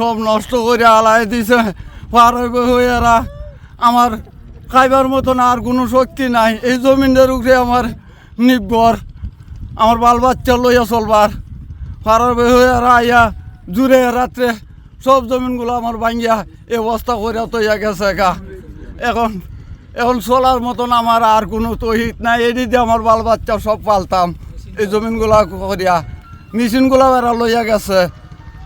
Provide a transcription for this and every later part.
সব নষ্ট করে আলাই দিছে। পার হইবে এরা আমার খাইবার মতন আর কোনো শক্তি নাই। এই জমিনের উপরে আমার নির্ভর আমার বাল বাচ্চা লইয়া চলবার। হয়ে এরা আইয়া জুড়ে রাত্রে সব জমিনগুলো আমার ভাঙ্গিয়া এই অবস্থা করে তৈয়া গেছে গা। এখন এখন চলার মতন আমার আর কোনো তহিত নাই। এটি আমার বাল বাচ্চা সব পালতাম। এই জমিনগুলা করিয়া, মেশিনগুলা এরা লইয়া গেছে।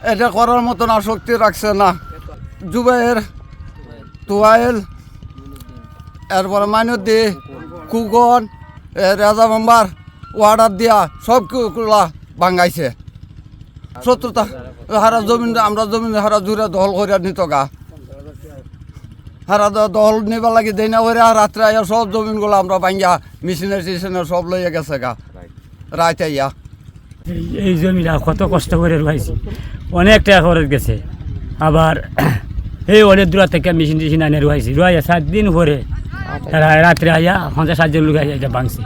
এটা করার মতন আসক্তি রাখছে না। জুবাইয়ের তোয়াইল এরপরে মাইনুদ্দি কুকন এ রাজা মেম্বার ওয়ার্ডার দিয়া সবগুলা ভাঙ্গাইছে। শত্রুতা হারা জমিন আমরা জমিন হারা জুড়ে দখল করিয়া নিত গা। হারা দ- দখল নিবার লাগি দেই না করে রাত্রে আইয়া সব জমিনগুলো আমরা ভাঙ্গিয়া মেশিনের টিশিনের সব লইয়া গেছে গা। রাত আইয়া। এই- এই জমিটা কত কষ্ট করে রয়েছি অনেক টাকা খরচ গেছে। আবার এই অনেক দূর থেকে মেশিন টেশিন আনে রয়েছি রয়ে সাত দিন তারা রাত্রে আইয়া পঞ্চাশ সাতজন লোক আইয়া ভাঙছে।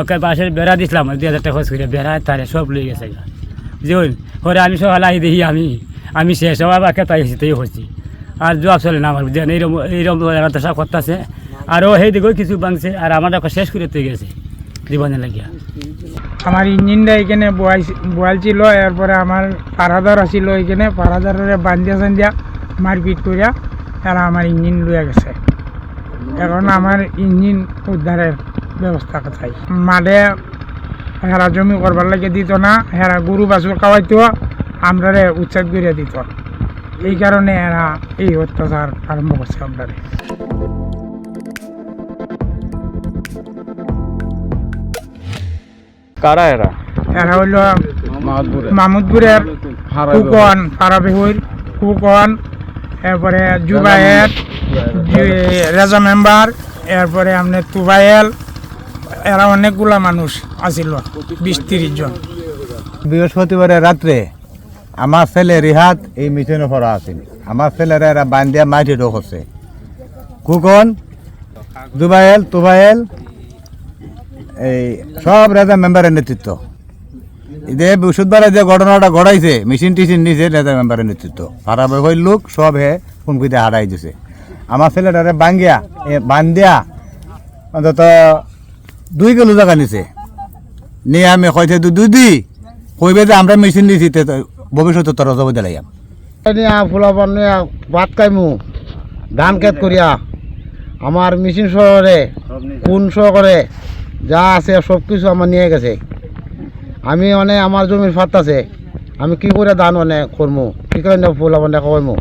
ওকে পাশের বেড়া দিছিলাম, দুই হাজার টাকা খরচ করে বেড়া, তারে সব লই গেছে যেমন পরে আমি সকাল আই দেখি আমি আমি শেষ হওয়া বা কেতাই হয়েছি তাই হচ্ছি আর জবাব চলে না আমার বুঝলেন এইরকম এইরকম দশা করতেছে। আরও সেই দিকেও কিছু ভাঙছে, আর আমার শেষ করে তুই গেছে। জীবনে লাগিয়া। আমার ইঞ্জিনটা এখানে বয়াল ছিল এরপরে আমার পারাদার আছিল এখানে পারাদারে বান্ধিয়া সান্ধিয়া মারপিট করিয়া এরা আমার ইঞ্জিন লইয়া গেছে। এখন আমার ইঞ্জিন উদ্ধারের ব্যবস্থা চাই মাঠে হেরা জমি করবার লাগে দিত না হেরা গরু বাছুর খাওয়াইতো আমরারে উচ্ছেদ করিয়া দিত এই কারণে এরা এই অত্যাচার আরম্ভ করছে আমরারে কারা এরা? এরা হইল মাহমুদপুরের কুকন পারাবিহুর কুকন এরপরে জুবায়ের রেজা মেম্বার এরপরে আপনি তুবায়েল। এরা অনেকগুলা মানুষ আছিল বিশ তিরিশ জন। বৃহস্পতিবারে রাত্রে আমার ছেলে রিহাত এই মিশনে পড়া আছিল। আমার ছেলেরা এরা বান্ধিয়া মাটি ঢোকছে কুকন দুবাইল তুবাইল এই সব রাজা মেম্বারের নেতৃত্ব। এদের বৃহস্পতিবারে যে ঘটনাটা ঘটাইছে মেশিন টিশিন নিছে রাজা মেম্বারের নেতৃত্ব। সারা বই লোক সব হে হুমকিতে হারাই দিছে। আমার ছেলেটারে বাঙ্গিয়া, এ বান্ধিয়া অন্তত দুই কিলো জায়গা নিছে। নিয়ে আমি কইতে দুদি কইবে যে আমরা মেশিন দিছি তে ভবিষ্যতে তোর জব দিলাইয়াম ভাত খাইমু, ধান খেত করিয়া। আমার মেশিন শহরে কোন শহরে যা আছে সব কিছু আমার নিয়ে গেছে। আমি মানে আমার জমির ফাত আছে। আমি কি করে ধান মানে করমু? কি করে ফুলাবান খাওয়াইমু?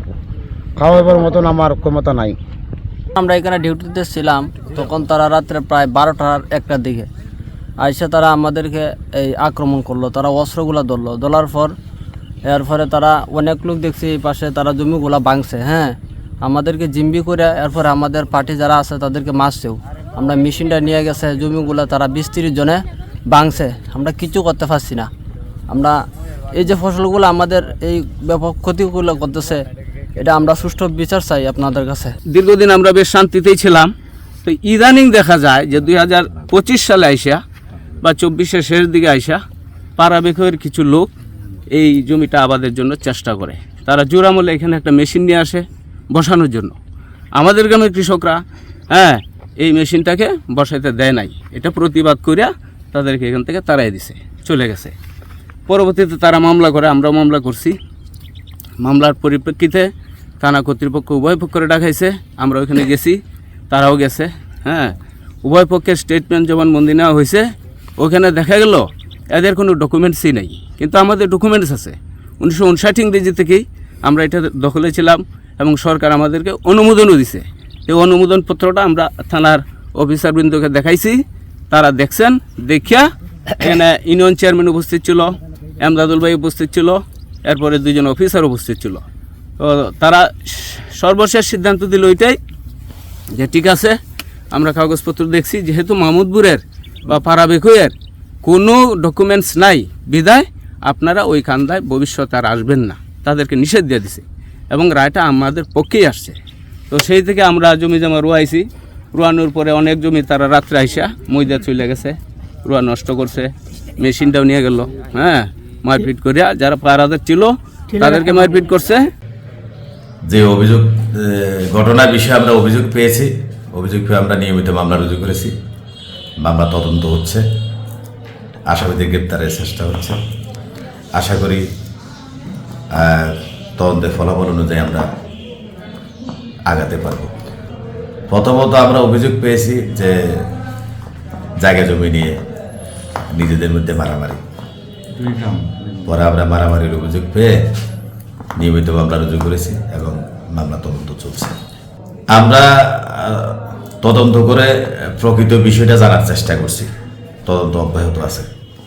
খাওয়াইবার মতন আমার ক্ষমতা নাই। আমরা এখানে ডিউটিতে ছিলাম, তখন তারা রাত্রে প্রায় বারোটার একটার দিকে। আইসে তারা আমাদেরকে এই আক্রমণ করল, তারা অস্ত্রগুলো ধরলো। ধরার পর, এরপরে তারা অনেক লোক দেখছি এই পাশে, তারা জমিগুলা ভাঙছে হ্যাঁ। আমাদেরকে জিম্বি করে এরপরে আমাদের পার্টি যারা আছে তাদেরকে মারছেও। আমরা মেশিনটা নিয়ে গেছে, জমিগুলো তারা বিশ তিরিশ জনে ভাঙছে। আমরা কিছু করতে পারছি না। আমরা এই যে ফসলগুলো আমাদের এই ব্যাপক ক্ষতিগুলো করতেছে, এটা আমরা সুষ্ঠু বিচার চাই আপনাদের কাছে। দীর্ঘদিন আমরা বেশ শান্তিতেই ছিলাম। তো ইদানিং দেখা যায় যে দুই হাজার পঁচিশ সালে আইসা বা চব্বিশের শেষ দিকে আইসা পাড়াবেখের কিছু লোক এই জমিটা আবাদের জন্য চেষ্টা করে। তারা জোরামলে এখানে একটা মেশিন নিয়ে আসে বসানোর জন্য। আমাদের গ্রামের কৃষকরা হ্যাঁ এই মেশিনটাকে বসাইতে দেয় নাই। এটা প্রতিবাদ করিয়া তাদেরকে এখান থেকে তাড়াই দিছে, চলে গেছে। পরবর্তীতে তারা মামলা করে আমরা মামলা করছি। মামলার পরিপ্রেক্ষিতে থানা কর্তৃপক্ষ উভয় পক্ষরে ডাকাইছে, আমরা ওইখানে গেছি, তারাও গেছে হ্যাঁ। উভয় পক্ষের স্টেটমেন্ট যেমন মন্দির নেওয়া হয়েছে, ওখানে দেখা গেল এদের কোনো ডকুমেন্টসই নেই। কিন্তু আমাদের ডকুমেন্টস আছে। উনিশশো উনষাট ইংরেজি থেকেই আমরা এটা দখলে ছিলাম এবং সরকার আমাদেরকে অনুমোদনও দিছে। এই অনুমোদন পত্রটা আমরা থানার অফিসারবৃন্দকে দেখাইছি। তারা দেখছেন, দেখিয়া এখানে ইউনিয়ন চেয়ারম্যান উপস্থিত ছিল, এমদাদুল ভাই উপস্থিত ছিল, এরপরে দুজন অফিসার উপস্থিত ছিল। তো তারা সর্বশেষ সিদ্ধান্ত দিল ওইটাই যে ঠিক আছে, আমরা কাগজপত্র দেখছি, যেহেতু মাহমুদপুরের বা পাড়াবেকুয়ের কোনো ডকুমেন্টস নাই, বিদায়, আপনারা ওই কান্দায় ভবিষ্যতে আর আসবেন না। তাদেরকে নিষেধ দিয়ে দিছে এবং রায়টা আমাদের পক্ষেই আসছে। তো সেই থেকে আমরা জমি জমা রুয়াইছি। রুয়ানোর পরে অনেক জমি তারা রাত্রে আইসা ময়দা চলে গেছে রুয়া নষ্ট করছে মেশিনটাও নিয়ে গেল হ্যাঁ মারপিট করিয়া যারা পাড়াদের ছিল তাদেরকে মারপিট করছে। যে অভিযোগ ঘটনার বিষয়ে আমরা অভিযোগ পেয়েছি অভিযোগ পেয়ে আমরা নিয়মিত মামলা রুজু করেছি। মামলা তদন্ত হচ্ছে আসামিদের গ্রেপ্তারের চেষ্টা হচ্ছে। আশা করি তদন্তের ফলাফল অনুযায়ী আমরা আগাতে পারব। প্রথমত আমরা অভিযোগ পেয়েছি যে জায়গা জমি নিয়ে নিজেদের মধ্যে মারামারি। পরে আমরা মারামারির অভিযোগ পেয়ে নিয়মিত মামলা রুজু করেছি এবং মামলা তদন্ত চলছে। আমরা তদন্ত করে প্রকৃত বিষয়টা জানার চেষ্টা করছি। তদন্ত অব্যাহত আছে।